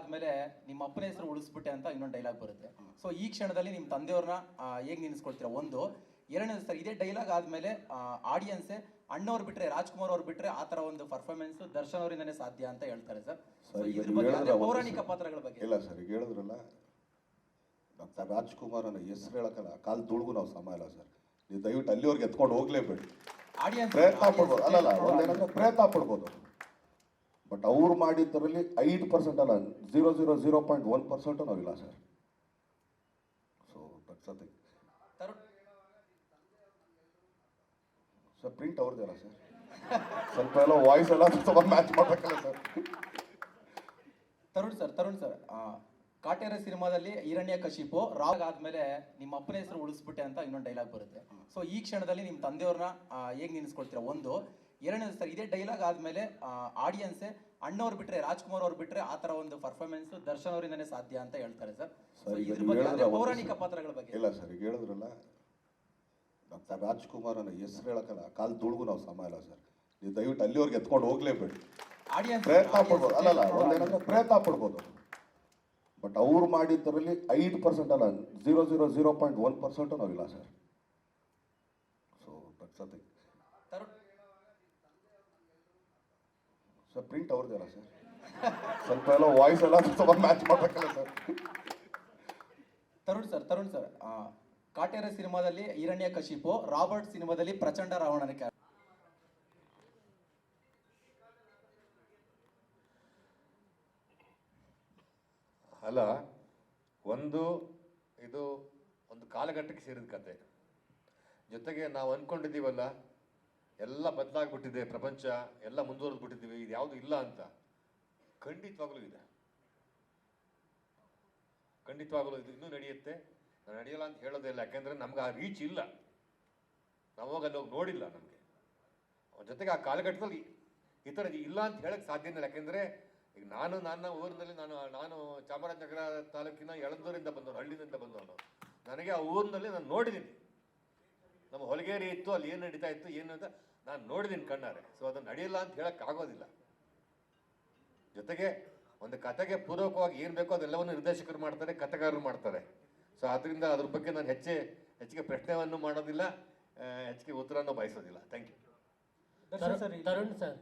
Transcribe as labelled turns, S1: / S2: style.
S1: ಆದ್ಮೇಲೆ ನಿಮ್ಮ ಅಪ್ಪನ ಹೆಸರು ಉಳಿಸ್ಬಿಟ್ಟೆ ಅಂತ ಇನ್ನೊಂದು ಡೈಲಾಗ್ ಬರುತ್ತೆ. ಸೊ ಈ ಕ್ಷಣದಲ್ಲಿ ನಿಮ್ಮ ತಂದೆಯವ್ರನ್ನ ಹೇಗೆ ನಿನ್ಸ್ಕೊಳ್ತೀರಾ? ಒಂದು. ಎರಡನೇದು ಸರ್ ಇದೇ ಡೈಲಾಗ್ ಆದ್ಮೇಲೆ ಆಡಿಯನ್ಸ್ ಅಣ್ಣವ್ರು ಬಿಟ್ರೆ ರಾಜ್ಕುಮಾರ್ ಅವ್ರು ಬಿಟ್ರೆ ಆ ತರ ಒಂದು ಪರ್ಫಾರ್ಮೆನ್ಸ್ ದರ್ಶನ್ ಅವರಿಂದನೇ ಸಾಧ್ಯ ಅಂತ ಹೇಳ್ತಾರೆ ಸರ್ ಇದ್ರ ಬಗ್ಗೆ
S2: ಹೇಳಿದ್ರೆ
S1: ಪೌರಾಣಿಕ ಪಾತ್ರಗಳ ಬಗ್ಗೆ.
S2: ಇಲ್ಲ ಸರ್ ಈಗ ಹೇಳಿದ್ರಲ್ಲ ಡಾಕ್ಟರ್ ರಾಜ್ಕುಮಾರ್ ಅನ್ನೋ ಹೆಸರು ಹೇಳಕ್ಕಲ್ಲ ಕಾಲ್ ತುಳುಗು ನಾವು ಸಮ ಇಲ್ಲ ಸರ್ ನೀವು ದಯವಿಟ್ಟು ಅಲ್ಲಿವರೆಗೆ ಎತ್ಕೊಂಡು ಹೋಗ್ಲೇಬೇಡಿ.
S1: ಆಡಿಯನ್ಸ್
S2: ಪ್ರಯತ್ನ ಪಡ್ಬೋದು. ಅಲ್ಲಲ್ಲ ಒಂದೇನಂದ್ರೆ ಪ್ರಯತ್ನ ಪಡ್ಬೋದು. ಬಟ್ ಅವ್ರು ಮಾಡಿದ್ದರಲ್ಲಿ ಐದು ಪರ್ಸೆಂಟ್ ಅಲ್ಲ zero zero zero point one percent ನಾವಿಲ್ಲ sir so
S1: Tarun
S2: sir print ಅವ್ರದ್ದೇ ಅಲ್ಲ ಸರ್ ಸ್ವಲ್ಪ ಎಲ್ಲ ವಾಯ್ಸ್ ಎಲ್ಲ ಸ್ವಲ್ಪ ಮ್ಯಾಚ್ ಮಾಡಬೇಕಲ್ಲ sir
S1: Tarun sir Tarun sir Kaatera ಸಿನಿಮಾದಲ್ಲಿ ಹಿರಣ್ಯ ಕಶಿಪು ರಾಗ್ ಆದ್ಮೇಲೆ ನಿಮ್ಮ ಅಪ್ಪನ ಹೆಸರು ಉಳಿಸ್ಬಿಟ್ಟೆ ಅಂತ ಇನ್ನೊಂದು ಡೈಲಾಗ್ ಬರುತ್ತೆ. ಸೊ ಈ ಕ್ಷಣದಲ್ಲಿ ನಿಮ್ಮ ತಂದೆಯವ್ರನ್ನ ಹೇಗೆ ನಿನ್ಸ್ಕೊಳ್ತೀರಾ? ಒಂದು ಎರಡನೇದು ಸರ್ ಇದೇ ಡೈಲಾಗ್ ಆದಮೇಲೆ ಆಡಿಯನ್ಸೇ ಅಣ್ಣವ್ರು ಬಿಟ್ರೆ ರಾಜ್ಕುಮಾರ್ ಅವ್ರು ಬಿಟ್ರೆ ಆ ತರ ಒಂದು ಪರ್ಫಾರ್ಮೆನ್ಸ್ ದರ್ಶನ್ ಅವರಿಂದನೇ ಸಾಧ್ಯ ಅಂತ ಹೇಳ್ತಾರೆ ಸರ್. ಇದ್ರ ಬಗ್ಗೆ ಪೌರಾಣಿಕ ಪಾತ್ರಗಳ ಬಗ್ಗೆ.
S2: ಇಲ್ಲ ಸರ್ ಈಗ ಹೇಳಿದ್ರಲ್ಲ ಡಾಕ್ಟರ್ ರಾಜ್ಕುಮಾರ್ ಅನ್ನೋ ಹೆಸರು ಹೇಳಕ್ಕಲ್ಲ ಕಾಲ್ ತುಳುಗು ನಾವು ಸಮ ಇಲ್ಲ ಸರ್. ನೀವು ದಯವಿಟ್ಟು ಅಲ್ಲಿವರೆಗೆ ಎತ್ಕೊಂಡು ಹೋಗ್ಲೇಬೇಡಿ
S1: ಆಡಿಯನ್ಸ್
S2: ಪ್ರಯತ್ನ ಪಡ್ಬೋದು. ಅಲ್ಲಲ್ಲ ಒಂದೇನಂದ್ರೆ ಪ್ರಯತ್ನ ಪಡ್ಬೋದು. ಬಟ್ ಅವ್ರು ಮಾಡಿದ್ದರಲ್ಲಿ ಐದು ಪರ್ಸೆಂಟ್ ಅಲ್ಲ zero zero zero point one percent ನಾವಿಲ್ಲ sir. So that's
S1: Tarun
S2: sir print ಅವ್ರದ್ದೇ ಅಲ್ಲ ಸರ್. ಸ್ವಲ್ಪ ಎಲ್ಲ ವಾಯ್ಸ್ ಎಲ್ಲ ಸ್ವಲ್ಪ ಮ್ಯಾಚ್ ಮಾಡಬೇಕಲ್ಲ sir.
S1: Tarun sir Tarun sir Kaatera ಸಿನಿಮಾದಲ್ಲಿ ಈರಣ್ಯ ಕಶಿಪು ರಾಬರ್ಟ್ ಸಿನಿಮಾದಲ್ಲಿ ಪ್ರಚಂಡ ರಾವಣನ ಕ್ಯಾರ
S3: ಅಲ್ಲ ಒಂದು ಇದು ಒಂದು ಕಾಲಘಟ್ಟಕ್ಕೆ ಸೇರಿದ ಕತೆ. ಜೊತೆಗೆ ನಾವು ಅಂದ್ಕೊಂಡಿದ್ದೀವಲ್ಲ ಎಲ್ಲ ಬದಲಾಗ್ಬಿಟ್ಟಿದೆ ಪ್ರಪಂಚ, ಎಲ್ಲ ಮುಂದುವರೆದ್ಬಿಟ್ಟಿದ್ದೀವಿ, ಇದು ಯಾವುದು ಇಲ್ಲ ಅಂತ ಖಂಡಿತವಾಗಲೂ ಇದೆ. ಖಂಡಿತವಾಗಲೂ ಇದು ಇನ್ನೂ ನಡೆಯುತ್ತೆ. ನಾನು ನಡೆಯಲ್ಲ ಅಂತ ಹೇಳೋದಿಲ್ಲ ಯಾಕೆಂದರೆ ನಮ್ಗೆ ಆ ರೀಚ್ ಇಲ್ಲ. ನಾವು ಹೋಗಿ ಅಲ್ಲಿ ಹೋಗಿ ನೋಡಿಲ್ಲ ನಮಗೆ. ಅವ್ರ ಜೊತೆಗೆ ಆ ಕಾಲಘಟ್ಟದಲ್ಲಿ ಈ ಥರ ಇಲ್ಲ ಅಂತ ಹೇಳಕ್ಕೆ ಸಾಧ್ಯ ಇಲ್ಲ, ಯಾಕೆಂದ್ರೆ ಈಗ ನಾನು, ನನ್ನ ಊರಿನಲ್ಲಿ ನಾನು ನಾನು ಚಾಮರಾಜನಗರ ತಾಲೂಕಿನ ಯಳಂದೂರಿಂದ ಬಂದವನು ಹಳ್ಳಿಯಿಂದ ಬಂದವನು. ನನಗೆ ಆ ಊರಿನಲ್ಲಿ ನಾನು ನೋಡಿದ್ದೀನಿ. ನಮ್ಮ ಹೊಲಗೇರಿ ಇತ್ತು ಅಲ್ಲಿ ಏನು ನಡೀತಾ ಇತ್ತು ಏನು ಅಂತ ನಾನು ನೋಡಿದ್ದೀನಿ ಕಣ್ಣಾರೆ. ಸೊ ಅದನ್ನು ನಡೆಯಲ್ಲ ಅಂತ ಹೇಳಕ್ ಆಗೋದಿಲ್ಲ. ಜೊತೆಗೆ ಒಂದು ಕತೆಗೆ ಪೂರಕವಾಗಿ ಏನು ಬೇಕೋ ಅದೆಲ್ಲವನ್ನು ನಿರ್ದೇಶಕರು ಮಾಡ್ತಾರೆ ಕಥೆಗಾರರು ಮಾಡ್ತಾರೆ. ಸೊ ಅದರಿಂದ ಅದ್ರ ಬಗ್ಗೆ ನಾನು ಹೆಚ್ಚೆ ಹೆಚ್ಚಿಗೆ ಪ್ರಶ್ನೆಯನ್ನು ಮಾಡೋದಿಲ್ಲ ಹೆಚ್ಚಿಗೆ ಉತ್ತರನೂ ಬಯಸೋದಿಲ್ಲ. Thank you
S4: Tarun sir.